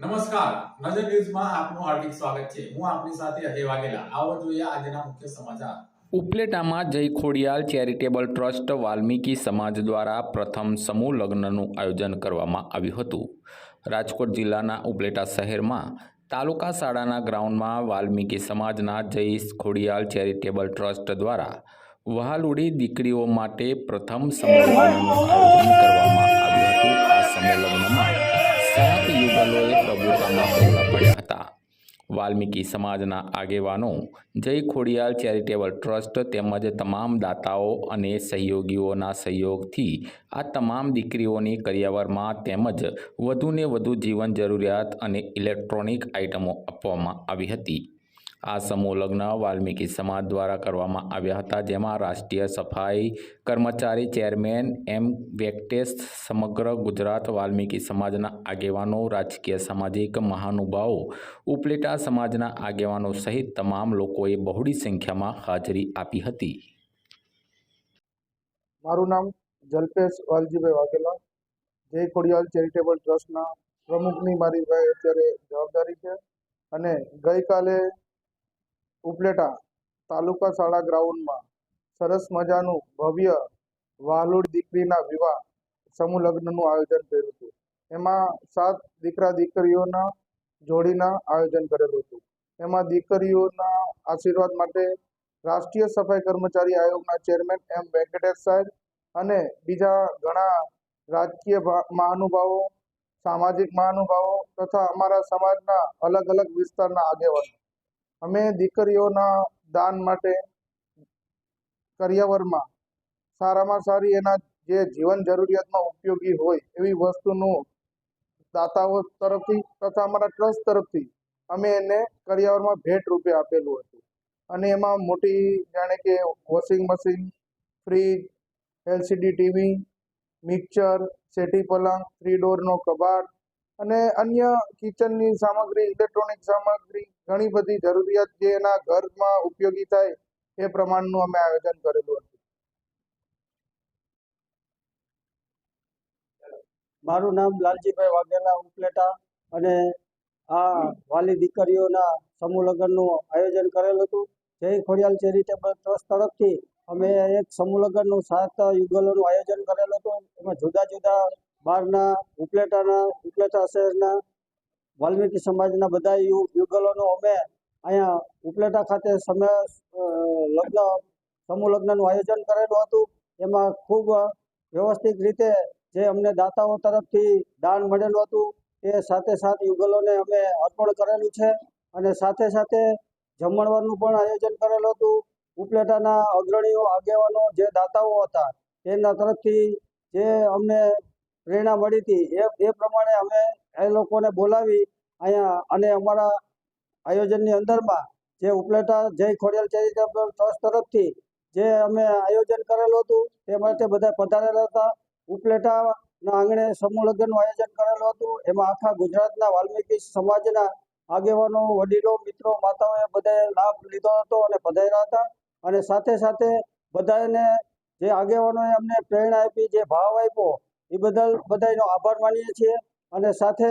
નમસ્કાર. નજર ન્યૂઝમાં આપનું હાર્દિક સ્વાગત છે. હું આપની સાથે અજય વાઘેલા. આવો જોઈએ આજના મુખ્ય સમાચાર. ઉપલેટામાં જય ખોડિયાલ ચેરિટેબલ ટ્રસ્ટ વાલ્મીકી સમાજ દ્વારા પ્રથમ સમૂહ લગ્નનું આયોજન કરવામાં આવ્યું હતું. રાજકોટ જિલ્લાના ઉપલેટા શહેરમાં તાલુકા શાળાના ગ્રાઉન્ડમાં વાલ્મીકી સમાજના જય ખોડિયાલ ચેરિટેબલ ટ્રસ્ટ દ્વારા વહાલુડી દીકરીઓ માટે પ્રથમ સમૂહ આયોજન કરવામાં આવ્યું હતું. આ સમૂહ લગ્નમાં સાત યુગલોએ પ્રભુતામાં પડ્યા હતા. વાલ્મીકી સમાજના આગેવાનો, જય ખોડિયાલ ચેરિટેબલ ટ્રસ્ટ તેમજ તમામ દાતાઓ અને સહયોગીઓના સહયોગથી આ તમામ દીકરીઓની કરિયાવરમાં તેમજ વધુને વધુ જીવન જરૂરિયાત અને ઇલેક્ટ્રોનિક આઇટમો આપવામાં આવી હતી. આ સમૂહ લગ્ન વાલ્મીકી સમાજ દ્વારા કરવામાં આવ્યા હતા, જેમાં રાષ્ટ્રીય સફાઈ કર્મચારી ચેરમેન એમ વેંકટેશ સમગ્ર ગુજરાત વાલ્મીકી સમાજના આગેવાનો, રાજકીય સામાજિક મહાનુભાવો, ઉપલેટા સમાજના આગેવાનો સહિત તમામ લોકોએ બહોળી સંખ્યામાં હાજરી આપી હતી. મારું નામ જલ્પેશ વાલજીભાઈ વાઘેલા જય ખોડિયાલ ચેરિટેબલ ટ્રસ્ટના પ્રમુખની મારી અત્યારે જવાબદારી છે અને ગઈકાલે ઉપલેટા તાલુકા શાળા ગ્રાઉન્ડમાં સરસ મજાનું ભવ્ય વાલુડ દીકરીના વિવાહ સમૂહ લગ્નનું આયોજન કર્યું હતું. એમાં સાત દીકરા દીકરીઓના જોડીના આયોજન કરેલું હતું. એમાં દીકરીઓના આશીર્વાદ માટે રાષ્ટ્રીય સફાઈ કર્મચારી આયોગના ચેરમેન એમ વેંકટેશ સાહેબ અને બીજા ઘણા રાજકીય મહાનુભાવો, સામાજિક મહાનુભાવો તથા અમારા સમાજના અલગ અલગ વિસ્તારના આગેવાનો અમે દીકરીઓના દાન માટે કરિયાવરમાં સારામાં સારી એના જે જીવન જરૂરિયાતમાં ઉપયોગી હોય એવી વસ્તુનું દાતાઓ તરફથી તથા અમારા ટ્રસ્ટ તરફથી અમે એને કરિયાવરમાં ભેટ રૂપે આપેલું હતું. અને એમાં મોટી જાણે કે washing machine, fridge, LCD TV, mixer, settee પલંગ, થ્રી ડોરનો કબાટ અને અન્ય કિચનની સામગ્રી ઇલેક્ટ્રોનિક સામગ્રી, ઘણી બધી જરૂરિયાત જે એના ઘરમાં ઉપયોગી થાય, એ પ્રમાણનું અમે આયોજન કરેલું હતું. મારું નામ લાલજીભાઈ વાઘેલા, ઉપલેટા, અને આ વાલી દીકરીઓના સમૂહ લગ્નનું આયોજન કરેલું હતું. જય ખોડિયાલ ચેરિટેબલ ટ્રસ્ટ તરફથી અમે એક સમૂહ લગ્નનું સાત યુગલોનું આયોજન કરેલું હતું. એમાં જુદા જુદા બહારના ઉપલેટાના, ઉપલેટા શહેરના, વાલ્મીકી સમાજના બધા યુગલોનો અમે અહીંયા ઉપલેટા ખાતે સમય લગ્ન, સમૂહ લગ્નનું આયોજન કરેલું હતું. એમાં ખૂબ વ્યવસ્થિત રીતે જે અમને દાતાઓ તરફથી દાન મળેલું હતું, એ સાથે સાથ યુગલોને અમે અર્પણ કરેલું છે. અને સાથે સાથે જમણવારનું પણ આયોજન કરેલું હતું. ઉપલેટાના અગ્રણીઓ, આગેવાનો જે દાતાઓ હતા તેના તરફથી જે અમને પ્રેરણા મળી હતી. એ એ પ્રમાણે અમે એ લોકોને બોલાવી અહીંયા અને અમારા આયોજનની અંદરમાં જે ઉપલેટા જય ખોડિયાલ ચેરિટેબલ ટ્રસ્ટ તરફથી જે અમે આયોજન કરેલું હતું તે માટે બધા પધારેલા હતા. ઉપલેટાના આંગણે સમૂહ લગ્નનું આયોજન કરેલું હતું. એમાં આખા ગુજરાતના વાલ્મીકી સમાજના આગેવાનો, વડીલો, મિત્રો, માતાઓએ બધાએ લાભ લીધો હતો અને પધાર્યા હતા. અને સાથે સાથે બધાને જે આગેવાનોએ અમને પ્રેરણા આપી, જે ભાવ આપ્યો એ બદલ બધાનો આભાર માનીએ છીએ અને સાથે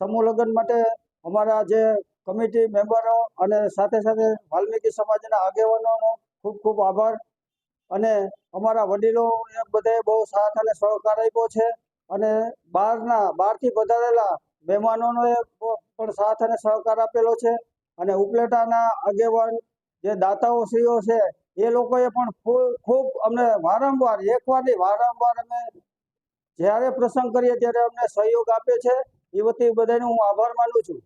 સમૂહ લગ્ન માટે અમારા જે કમિટી મેમ્બરો અને સાથે સાથે વાલ્મીકી સમાજના આગેવાનોનો ખૂબ ખૂબ આભાર. અને અમારા વડીલોએ બધાએ બહુ સાથ અને સહકાર આપ્યો છે અને બહારના, બહારથી પધારેલા મહેમાનોએ પણ સાથ અને સહકાર આપેલો છે. અને ઉપલેટાના આગેવાન જે દાતાઓ શ્રીઓ છે, એ લોકોએ પણ ખૂબ ખૂબ અમને વારંવાર એકવાર નહીં વારંવાર અમે જ્યારે પ્રસંગ કરીએ ત્યારે અમને સહયોગ આપે છે. એ વતી બધાનો હું આભાર માનું છું.